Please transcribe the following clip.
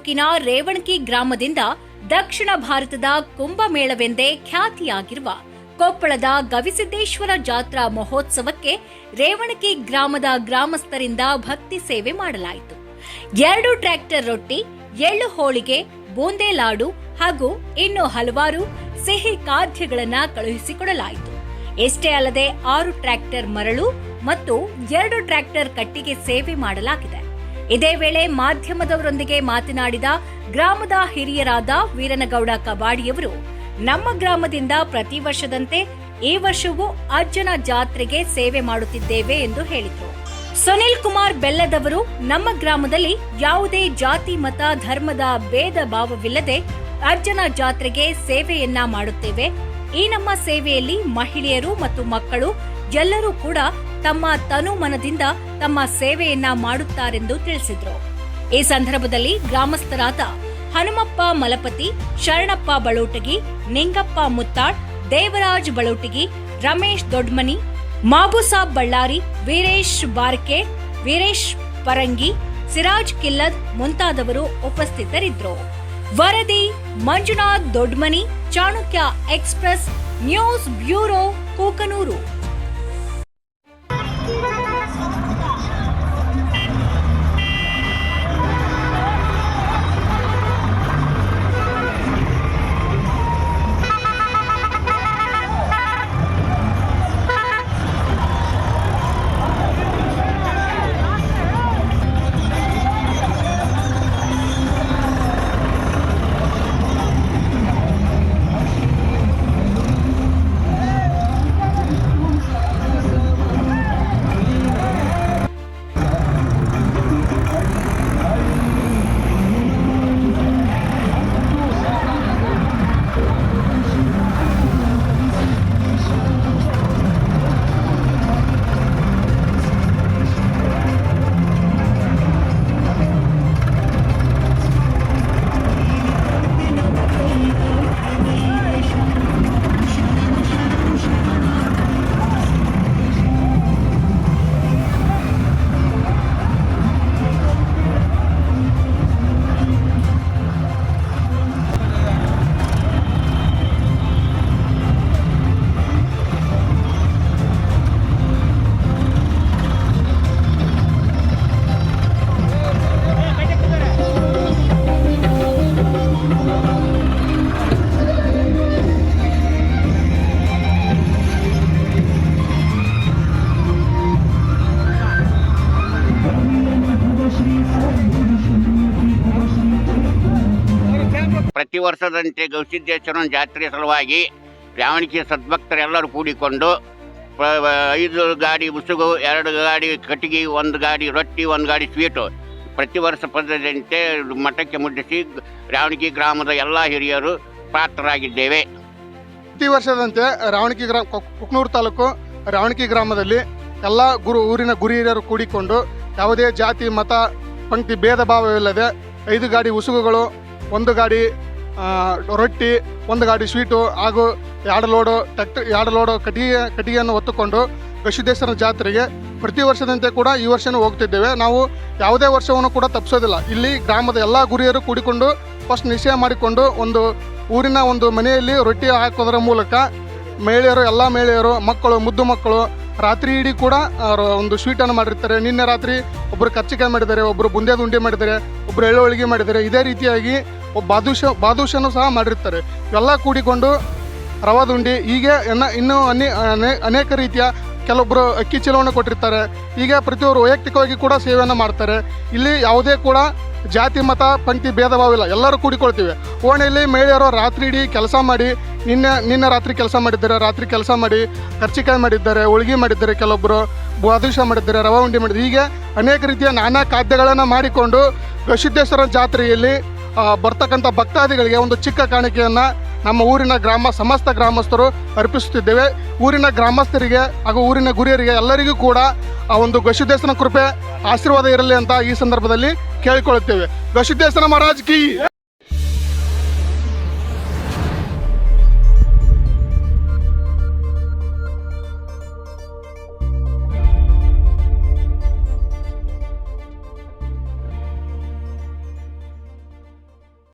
ತಾಲೂಕಿನ ರೇವಣಕಿ ಗ್ರಾಮದಿಂದ ದಕ್ಷಿಣ ಭಾರತದ ಕುಂಭಮೇಳವೆಂದೇ ಖ್ಯಾತಿಯಾಗಿರುವ ಕೊಪ್ಪಳದ ಗವಿಸಿದ್ದೇಶ್ವರ ಜಾತ್ರಾ ಮಹೋತ್ಸವಕ್ಕೆ ರೇವಣಕಿ ಗ್ರಾಮದ ಗ್ರಾಮಸ್ಥರಿಂದ ಭಕ್ತಿ ಸೇವೆ ಮಾಡಲಾಯಿತು. ಎರಡು ಟ್ರ್ಯಾಕ್ಟರ್ ರೊಟ್ಟಿ ಎಳ್ಳು ಹೋಳಿಗೆ, ಬೂಂದೆ ಲಾಡು ಹಾಗೂ ಇನ್ನು ಹಲವಾರು ಸಿಹಿ ಖಾದ್ಯಗಳನ್ನು ಕಳುಹಿಸಿಕೊಡಲಾಯಿತು. ಎಷ್ಟೇ ಅಲ್ಲದೆ ಆರು ಟ್ರ್ಯಾಕ್ಟರ್ ಮರಳು ಮತ್ತು ಎರಡು ಟ್ರ್ಯಾಕ್ಟರ್ ಕಟ್ಟಿಗೆ ಸೇವೆ ಮಾಡಲಾಗಿದೆ. ಇದೇ ವೇಳೆ ಮಾಧ್ಯಮದವರೊಂದಿಗೆ ಮಾತನಾಡಿದ ಗ್ರಾಮದ ಹಿರಿಯರಾದ ವೀರನಗೌಡ ಕಬಾಡಿಯವರು, ನಮ್ಮ ಗ್ರಾಮದಿಂದ ಪ್ರತಿ ವರ್ಷದಂತೆ ಈ ವರ್ಷವೂ ಅಜ್ಜನ ಜಾತ್ರೆಗೆ ಸೇವೆ ಮಾಡುತ್ತಿದ್ದೇವೆ ಎಂದು ಹೇಳಿದರು. ಸುನಿಲ್ ಕುಮಾರ್ ಬೆಲ್ಲದವರು, ನಮ್ಮ ಗ್ರಾಮದಲ್ಲಿ ಯಾವುದೇ ಜಾತಿ, ಮತ, ಧರ್ಮದ ಭೇದ ಭಾವವಿಲ್ಲದೆ ಅಜ್ಜನ ಜಾತ್ರೆಗೆ ಸೇವೆಯನ್ನ ಮಾಡುತ್ತೇವೆ. ಈ ನಮ್ಮ ಸೇವೆಯಲ್ಲಿ ಮಹಿಳೆಯರು ಮತ್ತು ಮಕ್ಕಳು ಎಲ್ಲರೂ ಕೂಡ ತಮ್ಮ ತನು ಮನದಿಂದ ತಮ್ಮ ಸೇವೆಯನ್ನ ಮಾಡುತ್ತಾರೆಂದು ತಿಳಿಸಿದ್ರು. ಈ ಸಂದರ್ಭದಲ್ಲಿ ಗ್ರಾಮಸ್ಥರಾದ ಹನುಮಪ್ಪ ಮಲಪತಿ, ಶರಣಪ್ಪ ಬಳೋಟಗಿ ನಿಂಗಪ್ಪ ಮುತ್ತಾಳ್, ದೇವರಾಜ್ ಬಳೋಟಗಿ ರಮೇಶ್ ದೊಡ್ಮನಿ, ಮಾಬುಸಾಬ್ ಬಳ್ಳಾರಿ, ವೀರೇಶ್ ಬಾರ್ಕೆ, ವೀರೇಶ್ ಪರಂಗಿ, ಸಿರಾಜ್ ಕಿಲ್ಲದ್ ಮುಂತಾದವರು ಉಪಸ್ಥಿತರಿದ್ದರು ವರದಿ Manjunath Dodmani Chanakya express news bureau Kukanur. ಪ್ರತಿ ವರ್ಷದಂತೆ ಗವಿಸಿದ್ದೇಶ್ವರನ ಜಾತ್ರೆ ಸಲುವಾಗಿ ಶ್ರಾವಣಿಕೆ ಸದ್ಭಕ್ತರೆಲ್ಲರೂ ಕೂಡಿಕೊಂಡು ಐದು ಗಾಡಿ ಉಸುಗು ಎರಡು ಗಾಡಿ ಕಟ್ಟಿಗೆ, ಒಂದು ಗಾಡಿ ರೊಟ್ಟಿ, ಒಂದು ಗಾಡಿ ಸ್ವೀಟು ಪ್ರತಿ ವರ್ಷ ಪದ್ಧತಿಯಂತೆ ಮಠಕ್ಕೆ ಮುಟ್ಟಿಸಿ ರಾವಣಗಿ ಗ್ರಾಮದ ಎಲ್ಲ ಹಿರಿಯರು ಪಾತ್ರರಾಗಿದ್ದೇವೆ. ಪ್ರತಿ ವರ್ಷದಂತೆ ರಾವಣಕಿ ಗ್ರಾಮ ಕುಕ್ನೂರು ತಾಲೂಕು ರಾವಣಕಿ ಗ್ರಾಮದಲ್ಲಿ ಎಲ್ಲ ಗುರು, ಊರಿನ ಗುರು ಹಿರಿಯರು ಕೂಡಿಕೊಂಡು ಯಾವುದೇ ಜಾತಿ, ಮತ, ಪಂಕ್ತಿ, ಭೇದ ಭಾವವಿಲ್ಲದೆ ಐದು ಗಾಡಿ ಉಸುಗುಗಳು ಒಂದು ಗಾಡಿ ರೊಟ್ಟಿ, ಒಂದು ಗಾಡಿ ಸ್ವೀಟು ಹಾಗೂ ಎರಡು ಲೋಡು ಟ್ಯಾಕ್ಟರ್ ಎರಡು ಲೋಡು ಕಟ್ಟಿಗೆ ಕಟ್ಟಿಗೆಯನ್ನು ಹೊತ್ತುಕೊಂಡು ಗವಿಸಿದ್ದೇಶ್ವರ ಜಾತ್ರೆಗೆ ಪ್ರತಿ ವರ್ಷದಂತೆ ಕೂಡ ಈ ವರ್ಷನೂ ಹೋಗ್ತಿದ್ದೇವೆ. ನಾವು ಯಾವುದೇ ವರ್ಷವನ್ನು ಕೂಡ ತಪ್ಪಿಸೋದಿಲ್ಲ. ಇಲ್ಲಿ ಗ್ರಾಮದ ಎಲ್ಲ ಗುರಿಯರು ಕೂಡಿಕೊಂಡು ಫಸ್ಟ್ ನಿಶ್ಚಯ ಮಾಡಿಕೊಂಡು ಒಂದು ಊರಿನ ಒಂದು ಮನೆಯಲ್ಲಿ ರೊಟ್ಟಿ ಹಾಕೋದರ ಮೂಲಕ ಮಹಿಳೆಯರು, ಎಲ್ಲ ಮಹಿಳೆಯರು, ಮಕ್ಕಳು, ಮುದ್ದು ಮಕ್ಕಳು ರಾತ್ರಿ ಇಡೀ ಕೂಡ ಒಂದು ಸ್ವೀಟನ್ನು ಮಾಡಿರ್ತಾರೆ. ನಿನ್ನೆ ರಾತ್ರಿ ಒಬ್ಬರು ಕಚ್ಚಿಕಾಯಿ ಮಾಡಿದ್ದಾರೆ ಒಬ್ಬರು ಬುಂದ್ಯಾದ ಉಂಡೆ ಮಾಡಿದ್ದಾರೆ ಒಬ್ಬರು ಎಳ್ಳು ಹೋಳಿಗೆ ಮಾಡಿದ್ದಾರೆ. ಇದೇ ರೀತಿಯಾಗಿ ಬಾದುಷ, ಬಾದುಷನು ಸಹ ಮಾಡಿರ್ತಾರೆ. ಇವೆಲ್ಲ ಕೂಡಿಕೊಂಡು ರವಾದುಂಡಿ ಹೀಗೆ ಎನ್ನ ಇನ್ನೂ ಅನೇ, ಅನೇ- ಅನೇಕ ರೀತಿಯ ಕೆಲವೊಬ್ಬರು ಅಕ್ಕಿ ಚೀಲವನ್ನು ಕೊಟ್ಟಿರ್ತಾರೆ. ಹೀಗೆ ಪ್ರತಿಯೊಬ್ಬರು ವೈಯಕ್ತಿಕವಾಗಿ ಕೂಡ ಸೇವೆಯನ್ನು ಮಾಡ್ತಾರೆ. ಇಲ್ಲಿ ಯಾವುದೇ ಕೂಡ ಜಾತಿ, ಮತ, ಪಂಕ್ತಿ ಭೇದ ಭಾವಿಲ್ಲ ಎಲ್ಲರೂ ಕೂಡಿಕೊಳ್ತೀವಿ. ಓಣಿಯಲ್ಲಿ ಮಹಿಳೆಯರು ರಾತ್ರಿ ಇಡೀ ಕೆಲಸ ಮಾಡಿ, ನಿನ್ನೆ ನಿನ್ನೆ ರಾತ್ರಿ ಕೆಲಸ ಮಾಡಿದ್ದಾರೆ. ರಾತ್ರಿ ಕೆಲಸ ಮಾಡಿ, ಕರ್ಚಿಕಾಯಿ ಮಾಡಿದ್ದಾರೆ, ಹೋಳಿಗೆ ಮಾಡಿದ್ದಾರೆ ಕೆಲವೊಬ್ಬರು ಬಾದುಷ ಮಾಡಿದ್ದಾರೆ ರವಾ ಉಂಡಿ ಮಾಡಿದ್ದಾರೆ. ಹೀಗೆ ಅನೇಕ ರೀತಿಯ ನಾನಾ ಖಾದ್ಯಗಳನ್ನು ಮಾಡಿಕೊಂಡು ಗವಿಸಿದ್ದೇಶ್ವರ ಜಾತ್ರೆಯಲ್ಲಿ ಬರ್ತಕ್ಕಂಥ ಭಕ್ತಾದಿಗಳಿಗೆ ಒಂದು ಚಿಕ್ಕ ಕಾಣಿಕೆಯನ್ನು ನಮ್ಮ ಊರಿನ ಗ್ರಾಮ, ಸಮಸ್ತ ಗ್ರಾಮಸ್ಥರು ಅರ್ಪಿಸುತ್ತಿದ್ದೇವೆ. ಊರಿನ ಗ್ರಾಮಸ್ಥರಿಗೆ ಹಾಗೂ ಊರಿನ ಗುರಿಯರಿಗೆ ಎಲ್ಲರಿಗೂ ಕೂಡ ಆ ಒಂದು ಗಶುದೇಶನ ಕೃಪೆ, ಆಶೀರ್ವಾದ ಇರಲಿ ಅಂತ ಈ ಸಂದರ್ಭದಲ್ಲಿ ಕೇಳಿಕೊಳ್ಳುತ್ತೇವೆ ಗಶುದೇಶನ ಮಹಾರಾಜ್ ಕಿ.